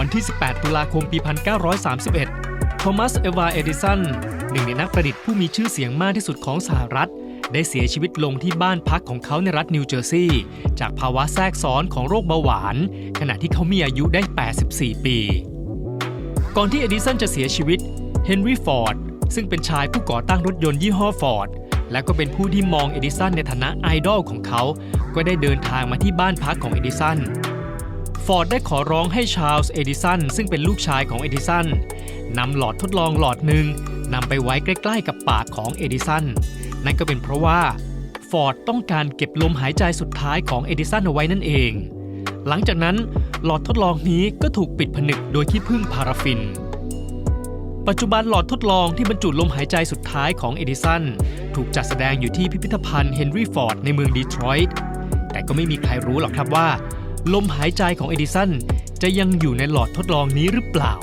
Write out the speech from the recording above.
วันที่ 18 ตุลาคมปี 1931 โทมัส เอวา เอดิสัน หนึ่งในนักประดิษฐ์ผู้มีชื่อเสียงมากที่สุดของสหรัฐ ได้เสียชีวิตลงที่บ้านพักของเขาในรัฐนิวเจอร์ซีย์จากภาวะแทรกซ้อนของโรคเบาหวาน ขณะที่เขามีอายุได้ 84 ปี ก่อนที่เอดิสันจะเสียชีวิต เฮนรี่ฟอร์ด ซึ่งเป็นชายผู้ก่อตั้งรถยนต์ยี่ห้อฟอร์ดและก็เป็นผู้ที่มองเอดิสันในฐานะไอดอลของเขา ก็ได้เดินทางมาที่บ้านพักของเอดิสัน ฟอร์ดได้ขอร้องให้ชาร์ลส์เอดิสันซึ่งเป็นลูกชายของเอดิสันนำหลอดทดลองหลอดหนึ่งนำไปไว้ใกล้ ๆ กับปากของเอดิสันนั่นก็เป็นเพราะว่าฟอร์ดต้องการเก็บลมหายใจสุดท้ายของเอดิสันเอาไว้นั่นเอง หลังจากนั้นหลอดทดลองนี้ก็ถูกปิดผนึกโดยที่พึ่งพาราฟิน ปัจจุบันหลอดทดลองที่บรรจุลมหายใจสุดท้ายของเอดิสันถูกจัดแสดงอยู่ที่พิพิธภัณฑ์เฮนรี่ฟอร์ดในเมืองดีทรอยต์แต่ก็ไม่มีใครรู้หรอกครับว่า ลมหายใจของเอดิสันจะยังอยู่ในหลอดทดลองนี้หรือเปล่า